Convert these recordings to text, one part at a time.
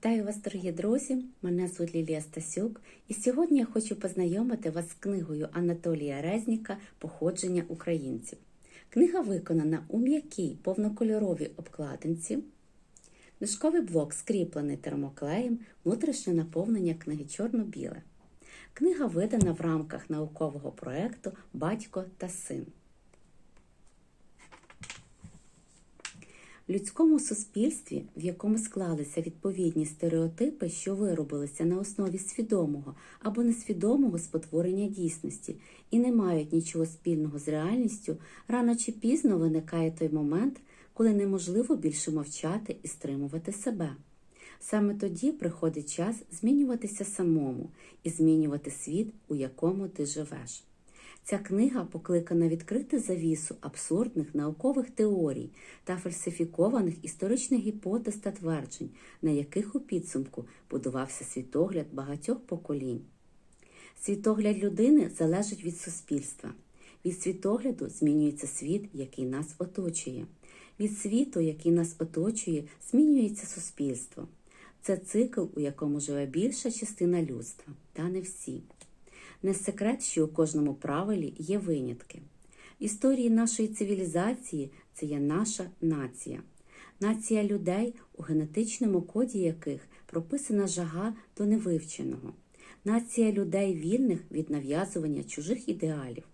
Вітаю вас, дорогі друзі! Мене звуть Лілія Стасюк, і сьогодні я хочу познайомити вас з книгою Анатолія Резніка Походження українців. Книга виконана у м'якій повнокольоровій обкладинці. Книжковий блок скріплений термоклеєм, внутрішнє наповнення книги чорно-біле. Книга видана в рамках наукового проєкту Батько та син. Людському суспільстві, в якому склалися відповідні стереотипи, що виробилися на основі свідомого або несвідомого спотворення дійсності і не мають нічого спільного з реальністю, рано чи пізно виникає той момент, коли неможливо більше мовчати і стримувати себе. Саме тоді приходить час змінюватися самому і змінювати світ, у якому ти живеш. Ця книга покликана відкрити завісу абсурдних наукових теорій та фальсифікованих історичних гіпотез та тверджень, на яких у підсумку будувався світогляд багатьох поколінь. Світогляд людини залежить від суспільства. Від світогляду змінюється світ, який нас оточує. Від світу, який нас оточує, змінюється суспільство. Це цикл, у якому живе більша частина людства, та не всі. Не секрет, що у кожному правилі є винятки. В історії нашої цивілізації це є наша нація, нація людей, у генетичному коді яких прописана жага до невивченого, нація людей вільних від нав'язування чужих ідеалів,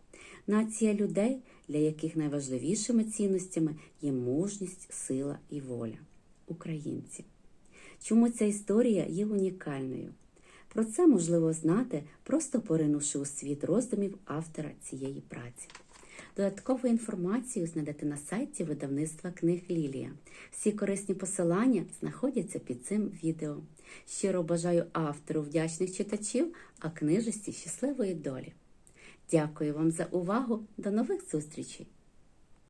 нація людей, для яких найважливішими цінностями є мужність, сила і воля українці. Чому ця історія є унікальною? Про це можливо знати, просто поринувши у світ роздумів автора цієї праці. Додаткову інформацію знайдете на сайті видавництва книг Лілія. Всі корисні посилання знаходяться під цим відео. Щиро бажаю автору вдячних читачів, а книжості щасливої долі. Дякую вам за увагу. До нових зустрічей!